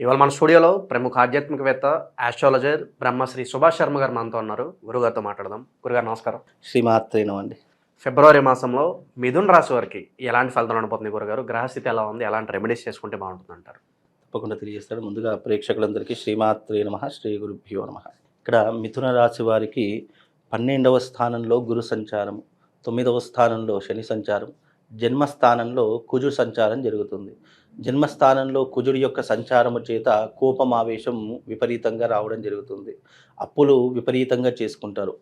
ఇవాళ మన స్టూడియోలో ప్రముఖ ఆధ్యాత్మికవేత్త ఆస్ట్రాలజర్ బ్రహ్మశ్రీ సుభాష్ శర్మ గారు మనతో ఉన్నారు. గురుగారితో మాట్లాడదాం. గురుగారు నమస్కారం. శ్రీమాత్రేనమండి ఫిబ్రవరి మాసంలో మిథున్ రాశి వారికి ఎలాంటి ఫలితాలు ఉండబోతుంది గురుగారు? గ్రహస్థితి ఎలా ఉంది? ఎలాంటి రెమెడీస్ చేసుకుంటే బాగుంటుంది అంటారు. తప్పకుండా తెలియజేస్తాడు ముందుగా ప్రేక్షకులందరికీ శ్రీమాత్రే నమ శ్రీ గురుభ్యో నమ. ఇక్కడ మిథున రాశి వారికి పన్నెండవ స్థానంలో గురు సంచారం తొమ్మిదవ స్థానంలో శని సంచారం జన్మస్థానంలో కుజు సంచారం జరుగుతుంది. జన్మస్థానంలో కుజుడి యొక్క సంచారము చేత కోపం ఆవేశం విపరీతంగా రావడం జరుగుతుంది. అప్పులు విపరీతంగా చేసుకుంటారు.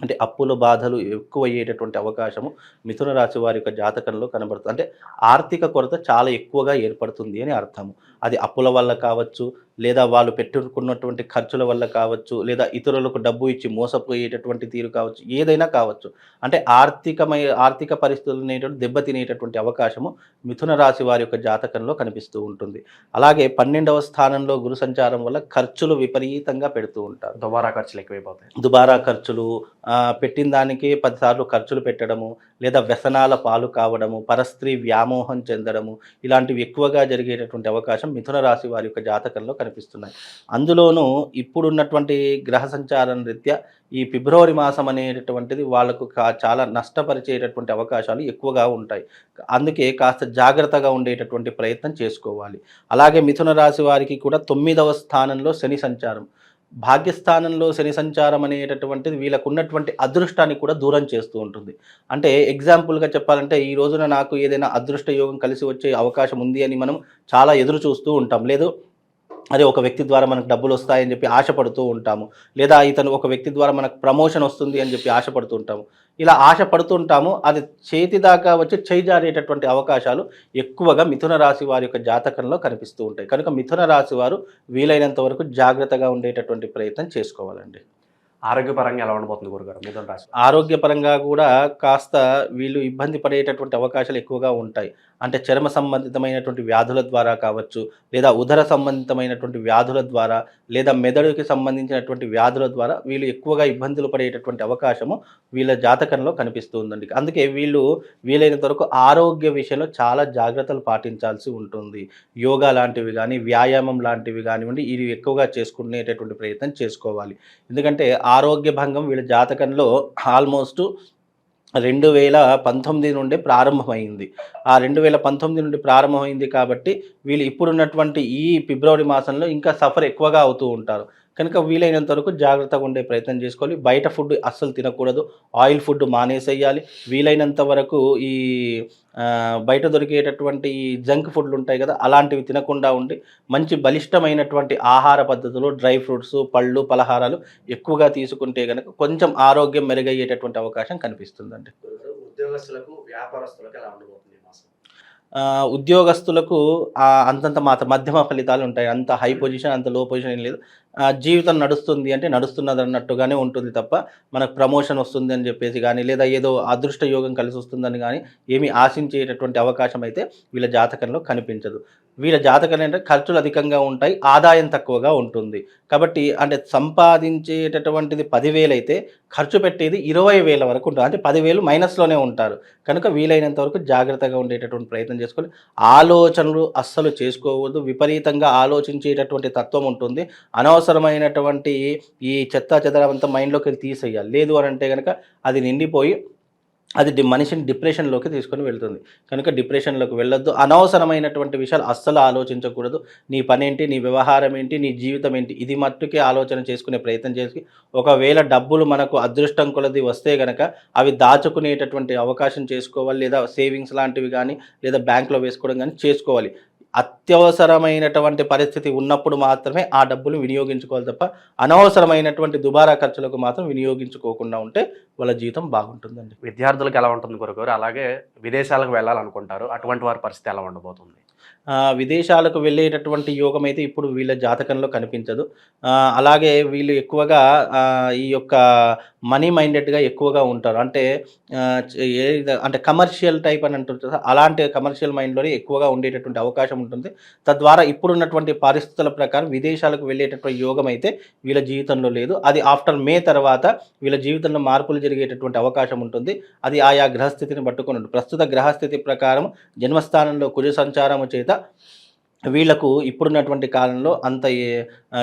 అంటే అప్పుల బాధలు ఎక్కువ అయ్యేటటువంటి అవకాశము మిథున రాశి వారి యొక్క జాతకంలో కనబడుతుంది. అంటే ఆర్థిక కొరత చాలా ఎక్కువగా ఏర్పడుతుంది అని అర్థము. అది అప్పుల వల్ల కావచ్చు లేదా వాళ్ళు పెట్టుకున్నటువంటి ఖర్చుల వల్ల కావచ్చు లేదా ఇతరులకు డబ్బు ఇచ్చి మోసపోయేటటువంటి తీరు కావచ్చు ఏదైనా కావచ్చు. అంటే ఆర్థికమై ఆర్థిక పరిస్థితులు అనేటువంటి దెబ్బతినేటటువంటి అవకాశము మిథున రాశి వారి యొక్క జాతకంలో కనిపిస్తూ ఉంటుంది. అలాగే పన్నెండవ స్థానంలో గురు సంచారం వల్ల ఖర్చులు విపరీతంగా పెడుతూ ఉంటారు. దుబారా ఖర్చులు ఎక్కువైపోతాయి. దుబారా ఖర్చులు పెట్టిన దానికి పదిసార్లు ఖర్చులు పెట్టడము లేదా వ్యసనాల పాలు కావడము పరస్త్రీ వ్యామోహం చెందడము ఇలాంటివి ఎక్కువగా జరిగేటటువంటి అవకాశం మిథున రాశి వారి యొక్క జాతకంలో కనిపిస్తున్నాయి. అందులోనూ ఇప్పుడున్నటువంటి గ్రహ సంచారం రీత్యా ఈ ఫిబ్రవరి మాసం అనేటటువంటిది వాళ్ళకు కా- చాలా నష్టపరిచేటటువంటి అవకాశాలు ఎక్కువగా ఉంటాయి. అందుకే కాస్త జాగ్రత్తగా ఉండేటటువంటి ప్రయత్నం చేసుకోవాలి. అలాగే మిథున రాశి వారికి కూడా తొమ్మిదవ స్థానంలో శని సంచారం. భాగ్యస్థానంలో శని సంచారం అనేటటువంటిది వీళ్ళకు ఉన్నటువంటి అదృష్టాన్ని కూడా దూరం చేస్తూ ఉంటుంది. అంటే ఎగ్జాంపుల్గా చెప్పాలంటే ఈ రోజున నాకు ఏదైనా అదృష్ట యోగం కలిసి వచ్చే అవకాశం ఉంది అని మనం చాలా ఎదురు చూస్తూ ఉంటాం. లేదు అదే ఒక వ్యక్తి ద్వారా మనకు డబ్బులు వస్తాయని చెప్పి ఆశపడుతూ ఉంటాము. లేదా ఇతను ఒక వ్యక్తి ద్వారా మనకు ప్రమోషన్ వస్తుంది అని చెప్పి ఆశపడుతూ ఉంటాము. ఇలా ఆశపడుతూ ఉంటాము. అది చేతి దాకా వచ్చి చేయి జారేటటువంటి అవకాశాలు ఎక్కువగా మిథున రాశి వారి యొక్క జాతకంలో కనిపిస్తూ ఉంటాయి. కనుక మిథున రాశి వారు వీలైనంత వరకు జాగ్రత్తగా ఉండేటటువంటి ప్రయత్నం చేసుకోవాలండి. ఆరోగ్యపరంగా ఎలా ఉండబోతుంది గురుగారు? మిథున రాశి. ఆరోగ్యపరంగా కూడా కాస్త వీళ్ళు ఇబ్బంది పడేటటువంటి అవకాశాలు ఎక్కువగా ఉంటాయి. అంటే చర్మ సంబంధితమైనటువంటి వ్యాధుల ద్వారా కావచ్చు లేదా ఉదర సంబంధితమైనటువంటి వ్యాధుల ద్వారా లేదా మెదడుకి సంబంధించినటువంటి వ్యాధుల ద్వారా వీళ్ళు ఎక్కువగా ఇబ్బందులు పడేటటువంటి అవకాశము వీళ్ళ జాతకంలో కనిపిస్తుందండి. అందుకే వీళ్ళు వీలైనంత వరకు ఆరోగ్య విషయంలో చాలా జాగ్రత్తలు పాటించాల్సి ఉంటుంది. యోగా లాంటివి కానీ వ్యాయామం లాంటివి కానివ్వండి ఇవి ఎక్కువగా చేసుకునేటటువంటి ప్రయత్నం చేసుకోవాలి. ఎందుకంటే ఆరోగ్య భంగం వీళ్ళ జాతకంలో ఆల్మోస్ట్ రెండు వేల పంతొమ్మిది నుండి ప్రారంభమైంది. ఆ రెండు వేల పంతొమ్మిది నుండి ప్రారంభమైంది కాబట్టి వీళ్ళు ఇప్పుడున్నటువంటి ఈ ఫిబ్రవరి మాసంలో ఇంకా సఫర్ ఎక్కువగా అవుతూ ఉంటారు. కనుక వీలైనంత వరకు జాగ్రత్తగా ఉండే ప్రయత్నం చేసుకోవాలి. బయట ఫుడ్ అస్సలు తినకూడదు. ఆయిల్ ఫుడ్ మానేసేయాలి. వీలైనంత వరకు ఈ బయట దొరికేటటువంటి ఈ జంక్ ఫుడ్లు ఉంటాయి కదా అలాంటివి తినకుండా ఉండి మంచి బలిష్టమైనటువంటి ఆహార పద్ధతులు డ్రై ఫ్రూట్స్ పళ్ళు పలహారాలు ఎక్కువగా తీసుకుంటే కనుక కొంచెం ఆరోగ్యం మెరుగయ్యేటటువంటి అవకాశం కనిపిస్తుందండి. ఉద్యోగస్తులకు వ్యాపారస్తులకు ఎలా ఉండబోతుంది? ఉద్యోగస్తులకు అంతంత మాత్రం మధ్యమ ఫలితాలు ఉంటాయి. అంత హై పొజిషన్ అంత లో పొజిషన్ ఏం లేదు. జీవితం నడుస్తుంది అంటే నడుస్తున్నది అన్నట్టుగానే ఉంటుంది తప్ప మనకు ప్రమోషన్ వస్తుంది అని చెప్పేసి కానీ లేదా ఏదో అదృష్ట యోగం కలిసి వస్తుందని కానీ ఏమీ ఆశించేటటువంటి అవకాశం అయితే వీళ్ళ జాతకంలో కనిపించదు. వీళ్ళ జాతకాలు ఏంటంటే ఖర్చులు అధికంగా ఉంటాయి ఆదాయం తక్కువగా ఉంటుంది. కాబట్టి అంటే సంపాదించేటటువంటిది పదివేలు అయితే ఖర్చు పెట్టేది ఇరవై వేల వరకు ఉంటుంది. అంటే పదివేలు మైనస్లోనే ఉంటారు. కనుక వీలైనంత వరకు జాగ్రత్తగా ఉండేటటువంటి ప్రయత్నం చేసుకొని ఆలోచనలు అస్సలు చేసుకోవద్దు. విపరీతంగా ఆలోచించేటటువంటి తత్వం ఉంటుంది. అనవసరమైనటువంటి ఈ చెత్త చెదరవంతా మైండ్లోకి వెళ్ళి తీసేయాలి. లేదు అని అంటే కనుక అది నిండిపోయి అది మనిషిని డిప్రెషన్లోకి తీసుకొని వెళ్తుంది. కనుక డిప్రెషన్లోకి వెళ్ళొద్దు. అనవసరమైనటువంటి విషయాలు అస్సలు ఆలోచించకూడదు. నీ పనేంటి నీ వ్యవహారం ఏంటి నీ జీవితం ఏంటి ఇది మట్టుకే ఆలోచన చేసుకునే ప్రయత్నం చేసి ఒకవేళ డబ్బులు మనకు అదృష్టం కొలది వస్తే గనక అవి దాచుకునేటటువంటి అవకాశం చేసుకోవాలి. లేదా సేవింగ్స్ లాంటివి కానీ లేదా బ్యాంక్లో వేసుకోవడం కానీ చేసుకోవాలి. అత్యవసరమైనటువంటి పరిస్థితి ఉన్నప్పుడు మాత్రమే ఆ డబ్బులు వినియోగించుకోవాలి తప్ప అనవసరమైనటువంటి దుబారా ఖర్చులకు మాత్రం వినియోగించుకోకుండా ఉంటే వాళ్ళ జీతం బాగుంటుందండి. విద్యార్థులకు ఎలా ఉంటుంది గురుగారు? అలాగే విదేశాలకు వెళ్ళాలనుకుంటారు. అటువంటి వారి పరిస్థితి ఎలా ఉండబోతుంది? విదేశాలకు వెళ్ళేటటువంటి యోగం అయితే ఇప్పుడు వీళ్ళ జాతకంలో కనిపించదు. అలాగే వీళ్ళు ఎక్కువగా ఈ యొక్క మనీ మైండెడ్గా ఎక్కువగా ఉంటారు. అంటే ఏ అంటే కమర్షియల్ టైప్ అని అంటుంటారు అలాంటి కమర్షియల్ మైండ్లోనే ఎక్కువగా ఉండేటటువంటి అవకాశం ఉంటుంది. తద్వారా ఇప్పుడున్నటువంటి పరిస్థితుల ప్రకారం విదేశాలకు వెళ్ళేటటువంటి యోగం అయితే వీళ్ళ జీవితంలో లేదు. అది ఆఫ్టర్ మే తర్వాత వీళ్ళ జీవితంలో మార్పులు జరిగేటటువంటి అవకాశం ఉంటుంది. అది ఆయా గ్రహస్థితిని పట్టుకుని ప్రస్తుత గ్రహస్థితి ప్రకారం జన్మస్థానంలో కుజ సంచారము చేత వీళ్ళకు ఇప్పుడున్నటువంటి కాలంలో అంత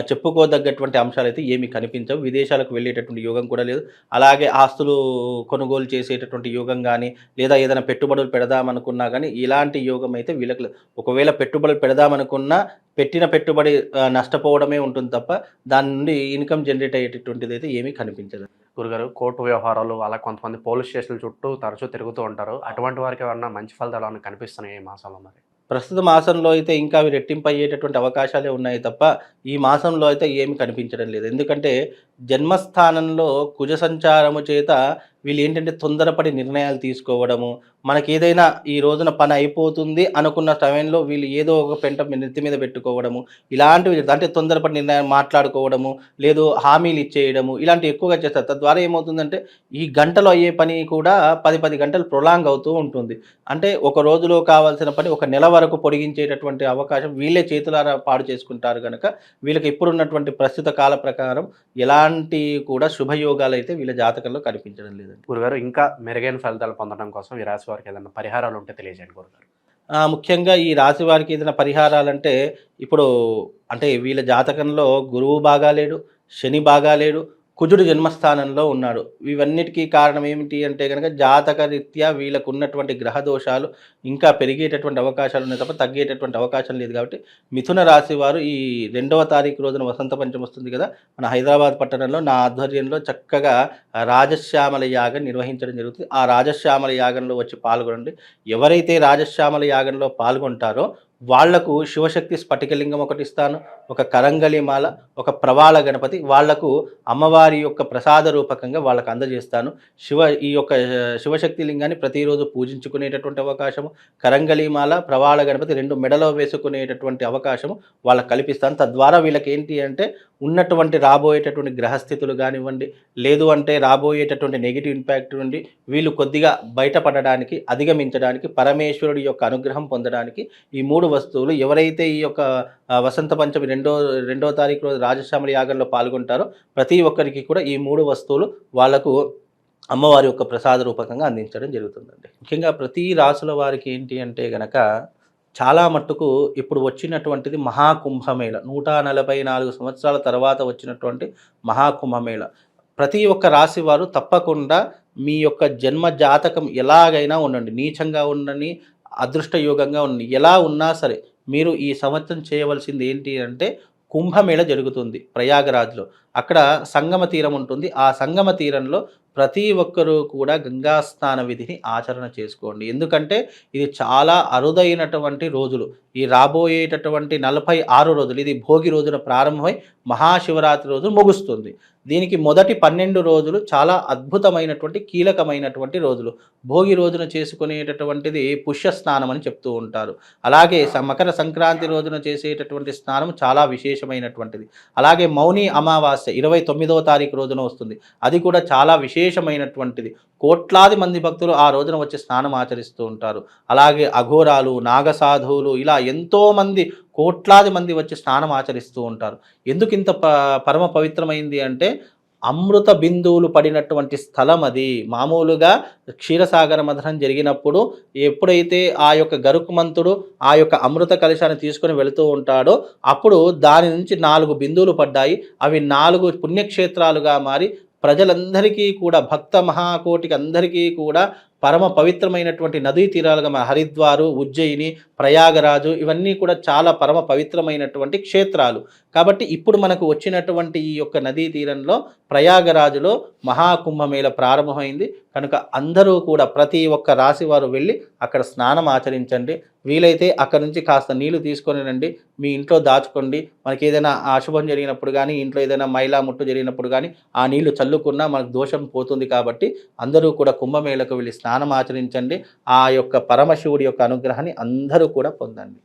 చెప్పుకోదగ్గటువంటి అంశాలు అయితే ఏమీ కనిపించవు. విదేశాలకు వెళ్ళేటటువంటి యోగం కూడా లేదు. అలాగే ఆస్తులు కొనుగోలు చేసేటటువంటి యోగం కానీ లేదా ఏదైనా పెట్టుబడులు పెడదామనుకున్నా కానీ ఇలాంటి యోగం అయితే వీళ్ళకి లేదు. ఒకవేళ పెట్టుబడులు పెడదామనుకున్నా పెట్టిన పెట్టుబడి నష్టపోవడమే ఉంటుంది తప్ప దాని నుండి ఇన్కమ్ జనరేట్ అయ్యేటటువంటిది అయితే ఏమీ కనిపించదు. గురుగారు కోర్టు వ్యవహారాలు అలా కొంతమంది పోలీస్ స్టేషన్ల చుట్టూ తరచూ తిరుగుతూ ఉంటారు. అటువంటి వారికి ఏమన్నా మంచి ఫలితాలు ఏమన్నా కనిపిస్తున్నాయి ఈ మాసంలో మరి? ప్రస్తుత మాసంలో అయితే ఇంకా అవి రెట్టింపు అయ్యేటటువంటి అవకాశాలే ఉన్నాయి తప్ప ఈ మాసంలో అయితే ఏమి కనిపించడం లేదు. ఎందుకంటే జన్మస్థానంలో కుజ సంచారము చేత వీళ్ళు ఏంటంటే తొందరపడి నిర్ణయాలు తీసుకోవడము మనకి ఏదైనా ఈ రోజున పని అయిపోతుంది అనుకున్న సమయంలో వీళ్ళు ఏదో ఒక పెంట నెత్తి మీద పెట్టుకోవడము ఇలాంటివి అంటే తొందరపడి నిర్ణయం మాట్లాడుకోవడము లేదు హామీలు ఇచ్చేయడము ఇలాంటివి ఎక్కువగా చేస్తారు. తద్వారా ఏమవుతుందంటే ఈ గంటలో అయ్యే పని కూడా పది పది గంటలు ప్రొలాంగ్ అవుతూ ఉంటుంది. అంటే ఒక రోజులో కావాల్సిన పని ఒక నెల వరకు పొడిగించేటటువంటి అవకాశం వీళ్ళే చేతులారా పాడు చేసుకుంటారు కనుక వీళ్ళకి ఇప్పుడున్నటువంటి ప్రస్తుత కాల ప్రకారం ఎలా ఎలాంటి కూడా శుభయోగాలు అయితే వీళ్ళ జాతకంలో కనిపించడం లేదండి. గురుగారు ఇంకా మెరుగైన ఫలితాలు పొందడం కోసం ఈ రాశి వారికి ఏదైనా పరిహారాలు ఉంటే తెలియజేయండి గురుగారు. ముఖ్యంగా ఈ రాశి వారికి ఏదైనా పరిహారాలంటే ఇప్పుడు అంటే వీళ్ళ జాతకంలో గురువు బాగాలేడు శని బాగాలేడు కుజుడు జన్మస్థానంలో ఉన్నాడు. ఇవన్నిటికీ కారణం ఏమిటి అంటే కనుక జాతక రీత్యా వీళ్ళకు ఉన్నటువంటి గ్రహ దోషాలు ఇంకా పెరిగేటటువంటి అవకాశాలు ఉన్నాయి తప్ప తగ్గేటటువంటి అవకాశం లేదు కాబట్టి మిథున రాశి వారు ఈ రెండవ తారీఖు రోజున వసంత పంచం వస్తుంది కదా మన హైదరాబాద్ పట్టణంలో నా ఆధ్వర్యంలో చక్కగా రాజశ్యామల యాగం నిర్వహించడం జరుగుతుంది. ఆ రాజశ్యామల యాగంలో వచ్చి పాల్గొనండి. ఎవరైతే రాజశ్యామల యాగంలో పాల్గొంటారో వాళ్ళకు శివశక్తి స్ఫటికలింగం ఒకటి ఇస్తాను ఒక కరంగలి మాల ఒక ప్రవాళ గణపతి. వాళ్ళకు అమ్మవారి యొక్క ప్రసాద రూపకంగా వాళ్ళకు అందజేస్తాను. శివ ఈ యొక్క శివశక్తి లింగాన్ని ప్రతిరోజు పూజించుకునేటటువంటి అవకాశము. కరంగలి మాల ప్రవాళ గణపతి రెండు మెడలో వేసుకునేటటువంటి అవకాశము వాళ్ళకి కల్పిస్తాను. తద్వారా వీళ్ళకి ఏంటి అంటే ఉన్నటువంటి రాబోయేటటువంటి గ్రహస్థితులు కానివ్వండి లేదు అంటే రాబోయేటటువంటి నెగిటివ్ ఇంపాక్ట్ నుండి వీళ్ళు కొద్దిగా బయటపడడానికి అధిగమించడానికి పరమేశ్వరుడి యొక్క అనుగ్రహం పొందడానికి ఈ మూడు వస్తువులు ఎవరైతే ఈ యొక్క వసంత పంచమి రెండో రెండో తారీఖు రోజు రాజశ్యామల యాగంలో పాల్గొంటారో ప్రతి ఒక్కరికి కూడా ఈ మూడు వస్తువులు వాళ్ళకు అమ్మవారి యొక్క ప్రసాద రూపకంగా అందించడం జరుగుతుందండి. ముఖ్యంగా ప్రతి రాసుల వారికి ఏంటి అంటే గనక చాలా మట్టుకు ఇప్పుడు వచ్చినటువంటిది మహాకుంభమేళ. నూట నలభై నాలుగు సంవత్సరాల తర్వాత వచ్చినటువంటి మహాకుంభమేళ. ప్రతి ఒక్క రాశి వారు తప్పకుండా మీ యొక్క జన్మ జాతకం ఎలాగైనా ఉండండి. నీచంగా ఉండని అదృష్టయోగంగా ఉంది ఎలా ఉన్నా సరే మీరు ఈ సంవత్సరం చేయవలసింది ఏంటి అంటే కుంభమేళ జరుగుతుంది ప్రయాగరాజ్లో. అక్కడ సంగమ తీరం ఉంటుంది. ఆ సంగమ తీరంలో ప్రతి ఒక్కరూ కూడా గంగా స్నాన విధిని ఆచరణ చేసుకోండి. ఎందుకంటే ఇది చాలా అరుదైనటువంటి రోజులు. ఈ రాబోయేటటువంటి నలభై ఆరు రోజులు ఇది భోగి రోజున ప్రారంభమై మహాశివరాత్రి రోజు ముగుస్తుంది. దీనికి మొదటి పన్నెండు రోజులు చాలా అద్భుతమైనటువంటి కీలకమైనటువంటి రోజులు. భోగి రోజున చేసుకునేటటువంటిది పుష్య స్నానం అని చెప్తూ ఉంటారు. అలాగే మకర సంక్రాంతి రోజున చేసేటటువంటి స్నానం చాలా విశేషమైనటువంటిది. అలాగే మౌని అమావాస్య ఇరవై తొమ్మిదవ తారీఖు రోజున వస్తుంది. అది కూడా చాలా విశేషమైనటువంటిది. కోట్లాది మంది భక్తులు ఆ రోజున వచ్చి స్నానం ఆచరిస్తూ ఉంటారు. అలాగే అఘోరాలు నాగసాధువులు ఇలా ఎంతోమంది కోట్లాది మంది వచ్చి స్నానం ఆచరిస్తూ ఉంటారు. ఎందుకు ఇంత ప పరమ పవిత్రమైంది అంటే అమృత బిందువులు పడినటువంటి స్థలం అది. మామూలుగా క్షీరసాగర మథనం జరిగినప్పుడు ఎప్పుడైతే ఆ యొక్క గరుకుమంతుడు ఆ యొక్క అమృత కలశాన్ని తీసుకొని వెళుతూ ఉంటాడో అప్పుడు దాని నుంచి నాలుగు బిందువులు పడ్డాయి. అవి నాలుగు పుణ్యక్షేత్రాలుగా మారి ప్రజలందరికీ కూడా భక్త మహాకోటికి అందరికీ కూడా పరమ పవిత్రమైనటువంటి నదీ తీరాలుగా మన హరిద్వారు ఉజ్జయిని ప్రయాగరాజు ఇవన్నీ కూడా చాలా పరమ పవిత్రమైనటువంటి క్షేత్రాలు. కాబట్టి ఇప్పుడు మనకు వచ్చినటువంటి ఈ యొక్క నదీ తీరంలో ప్రయాగరాజులో మహాకుంభమేళ ప్రారంభమైంది. కనుక అందరూ కూడా ప్రతి ఒక్క రాశి వారు వెళ్ళి అక్కడ స్నానం ఆచరించండి. వీలైతే అక్కడ నుంచి కాస్త నీళ్ళు తీసుకొని రండి. మీ ఇంట్లో దాచుకోండి. మనకి ఏదైనా అశుభం జరిగినప్పుడు కానీ ఇంట్లో ఏదైనా మైలా ముట్టు జరిగినప్పుడు కానీ ఆ నీళ్ళు చల్లుకున్నా మనకు దోషం పోతుంది కాబట్టి అందరూ కూడా కుంభమేళకు వెళ్ళి స్నానం ఆచరించండి. ఆ యొక్క పరమశివుడి యొక్క అనుగ్రహాన్ని అందరూ కూడా పొందండి.